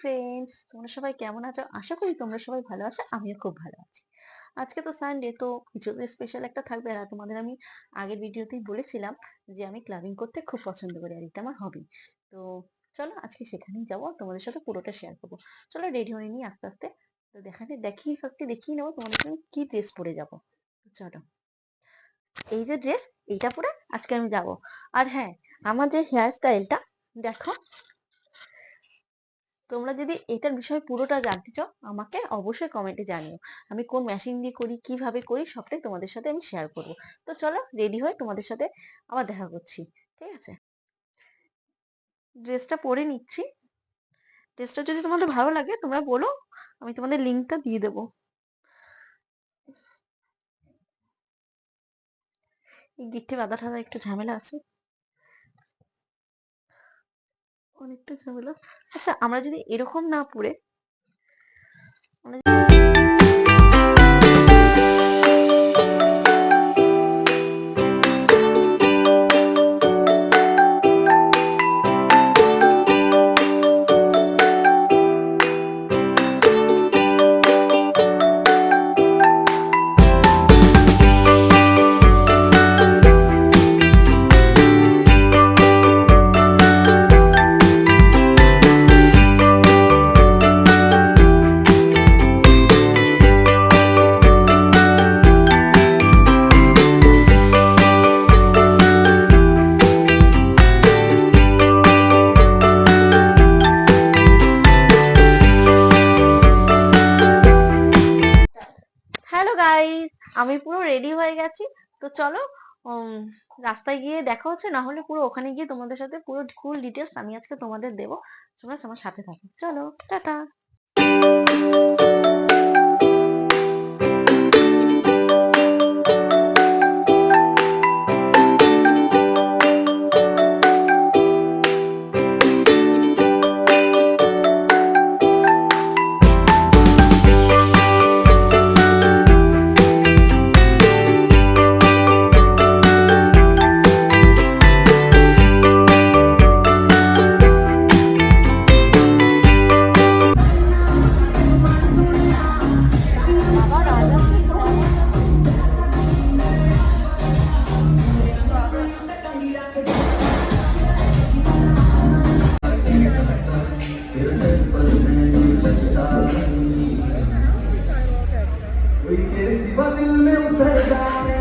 Friends তোমরা সবাই কেমন আছো? আশা করি তোমরা সবাই ভালো আছো, আমিও খুব ভালো আছি। আজকে তো সানডে তো কিছু স্পেশাল একটা থাকবে আর তোমাদের আমি আগের ভিডিওতেই বলেছিলাম যে আমি ক্লাবিং করতে খুব পছন্দ করি আর এটা আমার হবি তো চলো আজকে সেখানেই যাব, তোমাদের সাথে পুরোটা শেয়ার করব। চলো রেডি হয়ে নিই আস্তে আস্তে। তো দেখাতে, দেখি ফার্স্টে দেখিয়ে নেব তোমাদের সঙ্গে কি ড্রেস পরে যাব। চলো। এই যে ড্রেস এইটা পরে আজকে আমি যাব। আর হ্যাঁ আমার যে হেয়ার স্টাইলটা দেখো তোমরা যদি এটার বিষয়ে পুরোটা জানতে চাও, আমাকে অবশ্যই কমেন্টে জানিও। আমি কোন মেশিন দিয়ে করি, কীভাবে করি, সবটাই তোমাদের সাথে আমি শেয়ার করব। তো চলো রেডি হয়ে তোমাদের সাথে আবার দেখা করছি, ঠিক আছে? ড্রেসটা পরে নিচ্ছি। ড্রেসটা যদি তোমাদের ভালো লাগে, তোমরা বলো, আমি তোমাদের লিঙ্কটা দিয়ে দেবো। এই গিট্টে বাঁধা টাধা একটু ঝামেলা আছে। অনেকটা ঝামেলা। আচ্ছা আমরা যদি এরকম না পড়ে গাইস আমি পুরো রেডি হয়ে গেছি। তো চলো রাস্তায় গিয়ে দেখা হচ্ছে, না হলে পুরো ওখানে গিয়ে তোমাদের সাথে পুরো ফুল ডিটেলস আমি আজকে তোমাদের দেবো। তোমরা আমার সাথে থাকো। চলো, tata. O se bateu no meu tá pesar